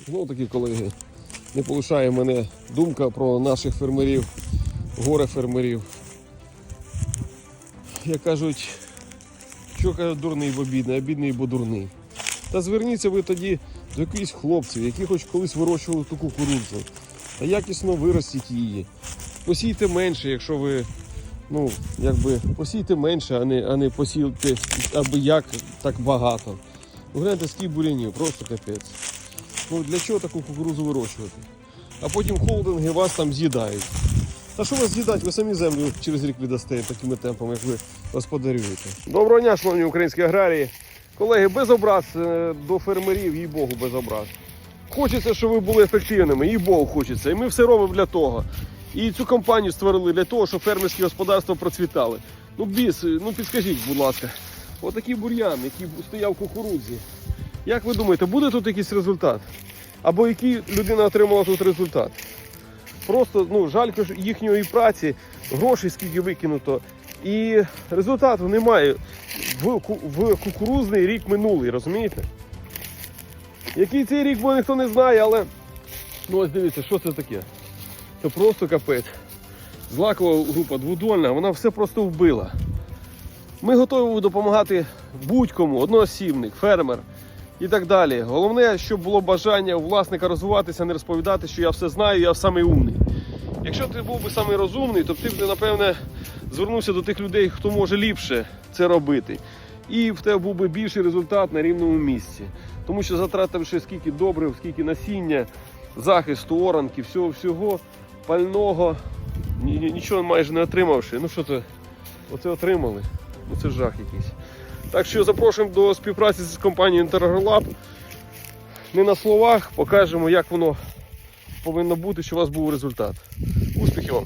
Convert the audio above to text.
Знову таки, колеги, не полишає мене думка про наших фермерів, горе фермерів. Як кажуть, що кажуть, дурний, бо бідний, а бідний, бо дурний. Та зверніться ви тоді до якихось хлопців, які хоч колись вирощували ту кукурудзу, та якісно виростіть її. Посійте менше, якщо ви, ну, якби, посійте менше, а не, а не посійте аби як так багато. Ну, гляньте, скільки бурянів, просто капець. Ну для чого таку кукурудзу вирощувати? А потім холдинги вас там з'їдають. Та що вас з'їдать? Ви самі землю через рік віддасте такими темпами, як ви господарюєте. Доброго дня, шановні українські аграрії. Колеги, без образ е, до фермерів, їй Богу, без образ. Хочеться, щоб ви були ефективними, їй Богу хочеться. І ми все робимо для того. І цю компанію створили для того, щоб фермерські господарства процвітали. Ну, біс, ну підскажіть, будь ласка, отакий бур'ян, який стояв в кукурудзі. Як ви думаєте, буде тут якийсь результат? Або який людина отримала тут результат? Просто ну, жалько ж їхньої праці, грошей скільки викинуто. І результату немає. В, в кукурузний рік минулий, розумієте? Який цей рік, бо ніхто не знає, але ну ось дивіться, що це таке. Це просто капець. Злакова група двудольна, вона все просто вбила. Ми готові допомагати будь-кому, одноосібник, фермер і так далі. Головне, щоб було бажання у власника розвиватися, не розповідати, що я все знаю, я самий умний. Якщо ти був би самий розумний, то ти б, напевне, звернувся до тих людей, хто може ліпше це робити. І в тебе був би більший результат на рівному місці. Тому що затративши скільки добрив, скільки насіння, захисту, оранки, всього всього, пального, ні- ні- нічого майже не отримавши. Ну що це? Оце отримали. Ну це жах якийсь. Так що запрошуємо до співпраці з компанією InterAgroLab. Не на словах, покажемо, як воно повинно бути, щоб у вас був результат. Успіхів вам!